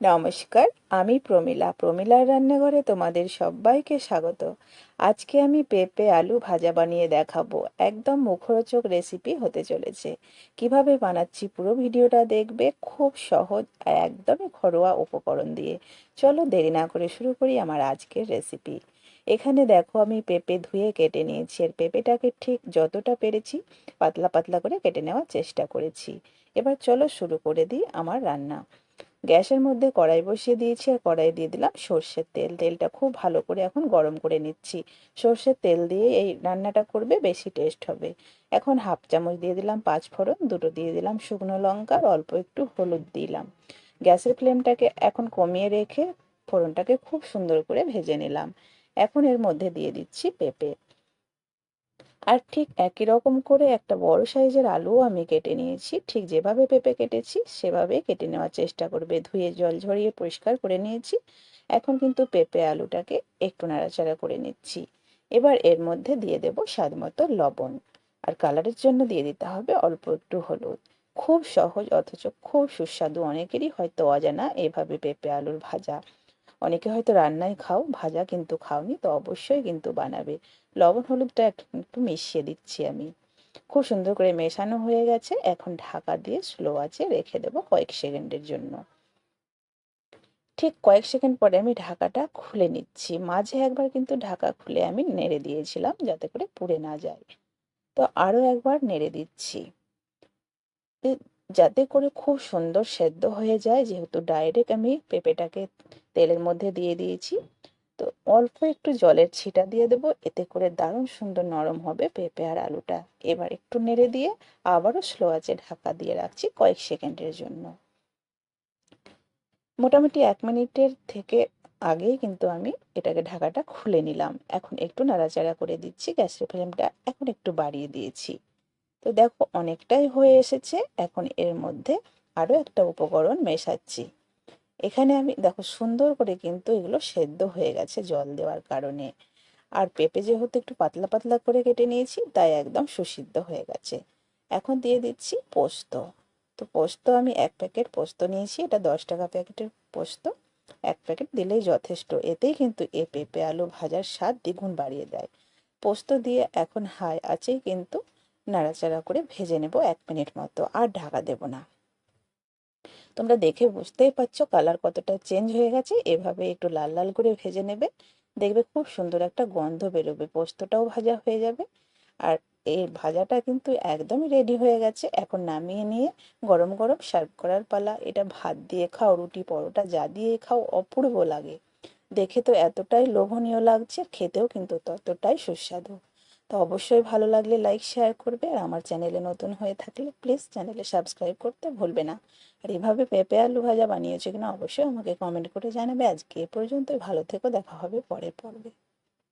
নমস্কার, আমি প্রমিলা। প্রমিলার রান্নাঘরে তোমাদের সবাইকে স্বাগত। আজকে আমি পেঁপে, আলু ভাজা বানিয়ে দেখাবো। একদম মুখরোচক রেসিপি হতে চলেছে। কীভাবে বানাচ্ছি পুরো ভিডিওটা দেখবে খুব সহজ আর একদমই ঘরোয়া উপকরণ দিয়ে। চলো দেরি না করে শুরু করি আমার আজকের রেসিপি এখানে দেখো আমি পেঁপে ধুয়ে কেটে নিয়েছি আর পেঁপেটাকে ঠিক যতটা পেরেছি পাতলা পাতলা করে কেটে নেওয়ার চেষ্টা করেছি। এবার চলো শুরু করে দিই আমার রান্না। গ্যাসের মধ্যে কড়াই বসিয়ে দিয়েছি আর কড়াই দিয়ে দিলাম সর্ষের তেল। তেলটা খুব ভালো করে এখন গরম করে নিচ্ছি। সর্ষের তেল দিয়ে এই রান্নাটা করবে, বেশি টেস্ট হবে। এখন হাফ চামচ দিয়ে দিলাম পাঁচ ফোড়ন, দুটো দিয়ে দিলাম শুকনো লঙ্কা আর অল্প একটু হলুদ দিলাম। গ্যাসের ফ্লেমটাকে এখন কমিয়ে রেখে ফোড়নটাকে খুব সুন্দর করে ভেজে নিলাম। এখন এর মধ্যে দিয়ে দিচ্ছি পেঁপে। আর ঠিক একই রকম করে একটা বড় সাইজের আলুও আমি কেটে নিয়েছি। ঠিক যেভাবে পেঁপে কেটেছি সেভাবে কেটে নেওয়ার চেষ্টা করবে। ধুয়ে জল ঝরিয়ে পরিষ্কার করে নিয়েছি। এখন কিন্তু পেঁপে আলুটাকে একটু নাড়াচাড়া করে নিচ্ছি। এবার এর মধ্যে দিয়ে দেব স্বাদ মতো লবণ। আর কালারের জন্য দিয়ে দিতে হবে অল্প একটু হলুদ। খুব সহজ, অথচ খুব সুস্বাদু, অনেকেরই হয়তো অজানা এভাবে পেঁপে আলুর ভাজা। অনেকে হয়তো রান্নায় খাও, ভাজা কিন্তু খাওনি, তো অবশ্যই কিন্তু বানাবে। লবণ, হলুদটা একটু মিশিয়ে দিচ্ছি আমি। খুব সুন্দর করে মেশানো হয়ে গেছে। এখন ঢাকা দিয়ে স্লো আছে রেখে দেব কয়েক সেকেন্ডের জন্য। ঠিক কয়েক সেকেন্ড পরে আমি ঢাকাটা খুলে নিচ্ছি। মাঝে একবার কিন্তু ঢাকা খুলে আমি নেড়ে দিয়েছিলাম যাতে করে পুড়ে না যায়। তো আরও একবার নেড়ে দিচ্ছি। যাতে করে খুব সুন্দর সেদ্ধ হয়ে যায়, যেহেতু ডাইরেক্ট আমি পেঁপেটাকে তেলের মধ্যে দিয়ে দিয়েছি। তো অল্প একটু জলের ছিটা দিয়ে দেবো, এতে করে দারুণ সুন্দর নরম হবে পেঁপে আর আলুটা। এবার একটু নেড়ে দিয়ে আবারও স্লো আছে ঢাকা দিয়ে রাখছি কয়েক সেকেন্ডের জন্য। মোটামুটি এক মিনিটের থেকে আগেই কিন্তু আমি এটাকে ঢাকাটা খুলে নিলাম। এখন একটু নাড়াচাড়া করে দিচ্ছি, গ্যাসের ফ্লেমটা এখন একটু বাড়িয়ে দিয়েছি। তো দেখো অনেকটাই হয়ে এসেছে, এখন এর মধ্যে আরও একটা উপকরণ মেশাচ্ছি। এখানে আমি, দেখো সুন্দর করে কিন্তু এগুলো সেদ্ধ হয়ে গেছে জল দেওয়ার কারণে। আর পেঁপে যেহেতু একটু পাতলা পাতলা করে কেটে নিয়েছি, তাই একদম সুসিদ্ধ হয়ে গেছে। এখন দিয়ে দিচ্ছি পোস্ত। তো পোস্ত আমি এক প্যাকেট পোস্ত নিয়েছি, এটা দশ টাকা প্যাকেটের পোস্ত। এক প্যাকেট দিলেই যথেষ্ট, এতেই কিন্তু এ পেঁপে আলু ভাজার স্বাদ দ্বিগুণ বাড়িয়ে দেয়। পোস্ত দিয়ে এখন হাই আছেই কিন্তু নাড়াচাড়া করে ভেজে নেব এক মিনিট মতো, আর ঢাকা দেব না। তোমরা দেখে বুঝতেই পারছ কালার কতটা চেঞ্জ হয়ে গেছে। এভাবে একটু লাল লাল করে ভেজে নেবে। দেখবে খুব সুন্দর একটা গন্ধ বেরোবে, পোস্তটাও ভাজা হয়ে যাবে। আর এই ভাজাটা কিন্তু একদমই রেডি হয়ে গেছে। এখন নামিয়ে নিয়ে গরম গরম সার্ভ করার পালা। এটা ভাত দিয়ে খাও, রুটি, পরোটা, যা দিয়ে খাও, অপূর্ব লাগে। দেখে তো এতটাই লোভনীয় লাগছে, খেতেও কিন্তু ততটাই সুস্বাদু। তো অবশ্যই ভালো লাগলে লাইক শেয়ার করবে। আর আমার চ্যানেলে নতুন হয়ে থাকলে প্লিজ চ্যানেলে সাবস্ক্রাইব করতে ভুলবে না। আর এভাবে পেঁপে আলু ভাজা বানিয়েছে কিনা অবশ্যই আমাকে কমেন্ট করে জানাবে। আজকে এ পর্যন্তই। ভালো থেকো। দেখা হবে পরের পর্বে।